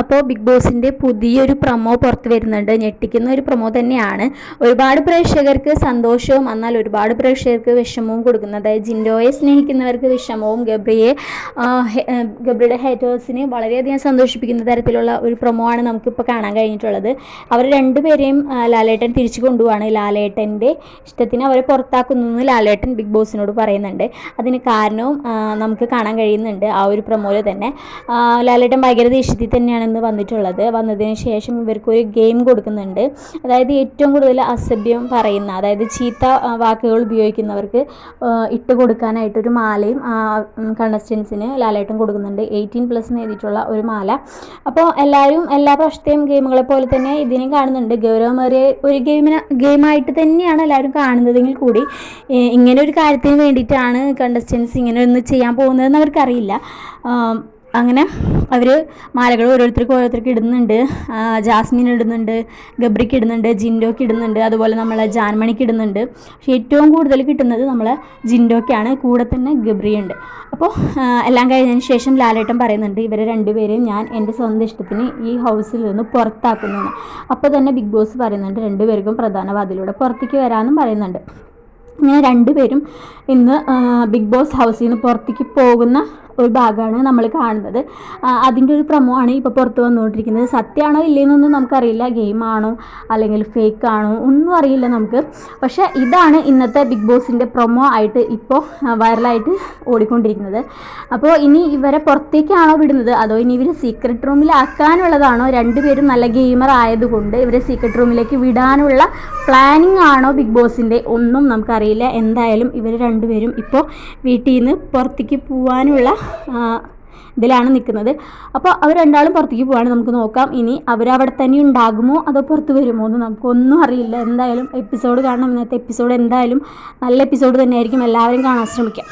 അപ്പോൾ ബിഗ് ബോസിന്റെ പുതിയൊരു പ്രമോ പുറത്ത് വരുന്നുണ്ട്. ഞെട്ടിക്കുന്ന ഒരു പ്രമോ തന്നെയാണ്. ഒരുപാട് പ്രേക്ഷകർക്ക് സന്തോഷവും എന്നാൽ ഒരുപാട് പ്രേക്ഷകർക്ക് വിഷമവും കൊടുക്കുന്നത്. അതായത് ജിൻഡോയെ സ്നേഹിക്കുന്നവർക്ക് വിഷമവും ഗബ്രിയെ ഗബ്രിയുടെ ഹേറ്റേഴ്സിനെ വളരെയധികം സന്തോഷിപ്പിക്കുന്ന തരത്തിലുള്ള ഒരു പ്രൊമോ ആണ് നമുക്കിപ്പോൾ കാണാൻ കഴിഞ്ഞിട്ടുള്ളത്. അവർ രണ്ടുപേരെയും ലാലേട്ടൻ തിരിച്ചു കൊണ്ടുപോവാണ്. ലാലേട്ടന്റെ ഇഷ്ടത്തിന് അവരെ പുറത്താക്കുന്നു എന്ന് ലാലേട്ടൻ ബിഗ് ബോസിനോട് പറയുന്നുണ്ട്. അതിന് കാരണവും നമുക്ക് കാണാൻ കഴിയുന്നുണ്ട് ആ ഒരു പ്രൊമോയിൽ തന്നെ. ലാലേട്ടൻ ഭയങ്കര ദേഷ്യത്തിൽ തന്നെയാണ് ഇന്ന് വന്നിട്ടുള്ളത്. വന്നതിന് ശേഷം ഇവർക്കൊരു ഗെയിം കൊടുക്കുന്നുണ്ട്. അതായത് ഏറ്റവും കൂടുതൽ അസഭ്യം പറയുന്ന അതായത് ചീത്ത വാക്കുകൾ ഉപയോഗിക്കുന്നവർക്ക് ഇട്ട് ഇട്ട് കൊടുക്കാനായിട്ടൊരു മാലയും കണ്ടസ്റ്റൻസിന് ലാലേട്ടൻ കൊടുക്കുന്നുണ്ട്. എയ്റ്റീൻ പ്ലസ് എഴുതിയിട്ടുള്ള ഒരു മാല. അപ്പോൾ എല്ലാവരും എല്ലാ പ്രാവശ്യത്തെയും ഗെയിമുകളെ പോലെ തന്നെ ഇതിനെ കാണുന്നുണ്ട്. ഗൗരവമേറിയ ഒരു ഗെയിമിന് ഗെയിമായിട്ട് തന്നെയാണ് എല്ലാവരും കാണുന്നതെങ്കിൽ കൂടി ഇങ്ങനെ ഒരു കാര്യത്തിന് വേണ്ടിയിട്ടാണ് കണ്ടസ്റ്റൻസ് ഇങ്ങനെ ഒന്ന് ചെയ്യാൻ പോകുന്നതെന്ന് അവർക്കറിയില്ല. അങ്ങനെ അവർ മാലകൾ ഓരോരുത്തർക്ക് ഓരോരുത്തർക്ക് ഇടുന്നുണ്ട്. ജാസ്മിൻ ഇടുന്നുണ്ട് ഗബ്രിക്ക് ഇടുന്നുണ്ട് ജിൻഡോക്ക് ഇടുന്നുണ്ട് അതുപോലെ നമ്മളെ ജാൻമണിക്ക് ഇടുന്നുണ്ട്. പക്ഷേ ഏറ്റവും കൂടുതൽ കിട്ടുന്നത് നമ്മളെ ജിൻഡോക്കാണ്. കൂടെ തന്നെ ഗബ്രി ഉണ്ട് അപ്പോൾ എല്ലാം കഴിഞ്ഞതിന് ശേഷം ലാലേട്ടൻ പറയുന്നുണ്ട് ഇവരെ രണ്ടുപേരെയും ഞാൻ എന്റെ സ്വന്തം ഇഷ്ടത്തിന് ഈ ഹൗസിൽ നിന്ന് പുറത്താക്കുന്നു അപ്പോൾ തന്നെ ബിഗ് ബോസ് പറയുന്നുണ്ട് രണ്ടുപേർക്കും പ്രധാന വാതിലൂടെ പുറത്തേക്ക് വരാമെന്നും പറയുന്നുണ്ട്. ഇങ്ങനെ രണ്ടുപേരും ഇന്ന് ബിഗ് ബോസ് ഹൗസിൽ നിന്ന് പുറത്തേക്ക് പോകുന്ന ഭാഗമാണ് നമ്മൾ കാണുന്നത്. അതിന്റെ ഒരു പ്രമോ ആണ് ഇപ്പോൾ പുറത്ത് വന്നുകൊണ്ടിരിക്കുന്നത്. സത്യമാണോ ഇല്ലയെന്നൊന്നും നമുക്കറിയില്ല. ഗെയിമാണോ അല്ലെങ്കിൽ ഫേക്ക് ആണോ ഒന്നും അറിയില്ല നമുക്ക്. പക്ഷേ ഇതാണ് ഇന്നത്തെ ബിഗ് ബോസിന്റെ പ്രൊമോ ആയിട്ട് ഇപ്പോൾ വൈറലായിട്ട് ഓടിക്കൊണ്ടിരിക്കുന്നത്. അപ്പോൾ ഇനി ഇവരെ പുറത്തേക്കാണോ വിടുന്നത്? അതോ ഇനി ഇവർ സീക്രട്ട് റൂമിലാക്കാനുള്ളതാണോ രണ്ടുപേരും നല്ല ഗെയിമർ ആയതുകൊണ്ട് ഇവരെ സീക്രട്ട് റൂമിലേക്ക് വിടാനുള്ള പ്ലാനിങ് ആണോ ബിഗ് ബോസിന്റെ? ഒന്നും നമുക്കറിയില്ല. എന്തായാലും ഇവർ രണ്ടുപേരും ഇപ്പോൾ വീട്ടിൽ നിന്ന് പുറത്തേക്ക് പോകാനുള്ള ഇതിലാണ് നിൽക്കുന്നത്. അപ്പോൾ അവർ രണ്ടാളും പുറത്തേക്ക് പോവാണ്. നമുക്ക് നോക്കാം. ഇനി അവരവിടെ തന്നെ ഉണ്ടാകുമോ അതോ പുറത്ത് വരുമോ എന്ന് നമുക്കൊന്നും അറിയില്ല. എന്തായാലും എപ്പിസോഡ് കാണണം. ഇന്നത്തെ എപ്പിസോഡ് എന്തായാലും നല്ല എപ്പിസോഡ് തന്നെയായിരിക്കും. എല്ലാവരും കാണാൻ ശ്രമിക്കാം.